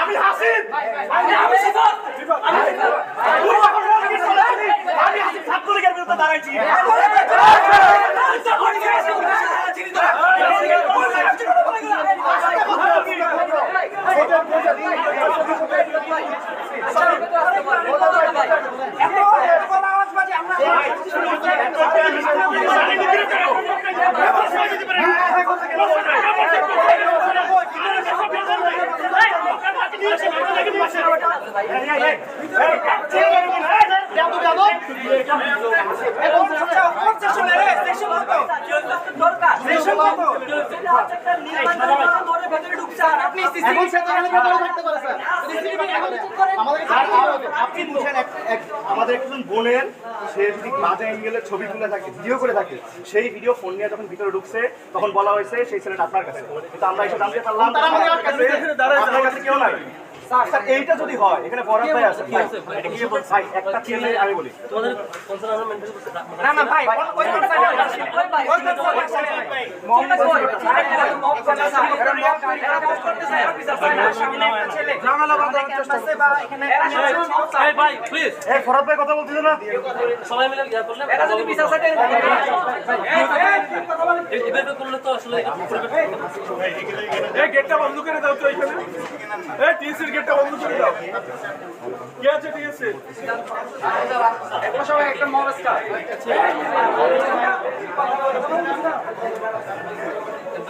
আমি হাসিন আমি আমি সিফাত আমি আমি হাসিন ছাত্রলীগের বিরুদ্ধে দাঁড়াইছি আমরা দেখাইছি এখন সে তো এখানে ভেতরে থাকতে পারে স্যার। আমাদের আপনি বুঝেন এক- এক- আমাদের একজন বোনের সে যদি বাজে অ্যাঙ্গেলের ছবি তুলে থাকে ভিডিও করে থাকে সেই ভিডিও ফোন নিয়ে যখন ভিতরে ঢুকছে তখন বলা হয়েছে সেই ছেলেটা আপনার কাছে। কিন্তু আমরা এসে জানতে পারলাম আপনার কাছে কেউ নাই। স্যার এইটা যদি হয় এখানে বড় ভাই আছে। ভাই ভাই একটা ছেলে আমি বলি। তোমাদের কনসার্ন আমরা না না ভাই ওই এই ভাই প্লিজ এই ফরাদ ভাই কথা বলতেছে না। সবাই মিলে ইয়া করলে এই- এভাবে করলে তো আসলে এই গেটটা বন্ধ করে দাও তো এখানে এই গেটটা বন্ধ করে দাও কে আছে সবাই একটা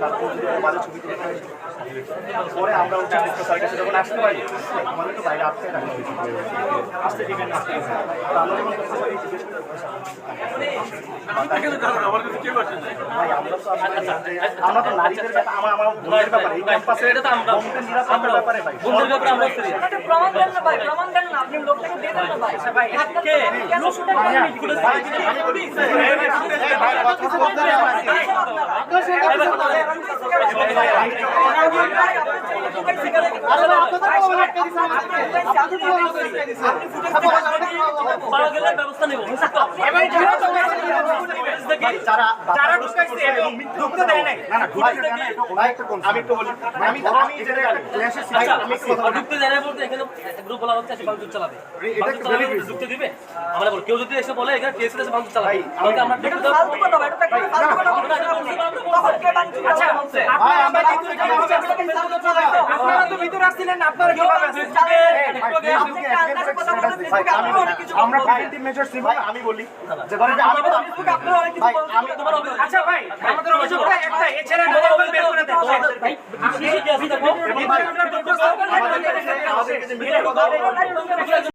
তারপর যদি বাজে ছবি তুলে পরে আমরা হচ্ছে মুখ্য স্যারের কাছে যখন আসতে পারি আমাদের তো বাইরে আসতে রাখা আসতে দিবেন না আসতে না। আমরা যখন করতে পারি জিজ্ঞেস আমার কাছে কে বসে ভাই আমরা তো নারীদের ব্যাপারে আমার আমার বোনের ব্যাপারে এই ক্যাম্পাসে এটা তো আমরা বোনদের নিরাপত্তার ব্যাপারে ভাই বন্ধুর ব্যাপারে আমরা সিরিয়াস প্রমাণ দেন না ভাই প্রমাণ দেন না আপনি লোকটাকে দিয়ে দেন না ভাই ভাই কে কেন শুটে পাওয়া গেলে ব্যবস্থা নেব। যারা যারা ঢুকাইছে এবং ঢুকতে দেয় নাই না না ঢুকতে দেয় না, এটা ওরা একটা concern। আমি একটু বলি আমি আমি যেটা ক্লাসে ছিলাম আচ্ছা আমি একটু। ঢুকতে দেয় না বলতে এখানে গ্রুপ বলা হচ্ছে সে বাংলাদেশ চালাবে বাংলাদেশ চালাবে বলতে ঢুকতে দিবে আমরা বল কেউ যদি এসে বলে এখানে টিএসসি আছে বাংলাদেশ চালাবে আমাকে আমরা দাও ফালতু কথা এটা একটা ফালতু কথা তখন কে বানছি আচ্ছা ভাই আমরা ভিতরে আপনারা তো ভিতরে আসছিলেন আপনারা কীভাবে আসছেন আমরা প্রিভেন্টিভ মেজার্স নিব আমি বলি যে ধরেন যে আমি ভাই আমি তোমার অভিযোগ আচ্ছা ভাই আমাদের অভিযোগটা একটা এছাড়া মোবাইল বের করে দেন ভাই কি আছে দেখো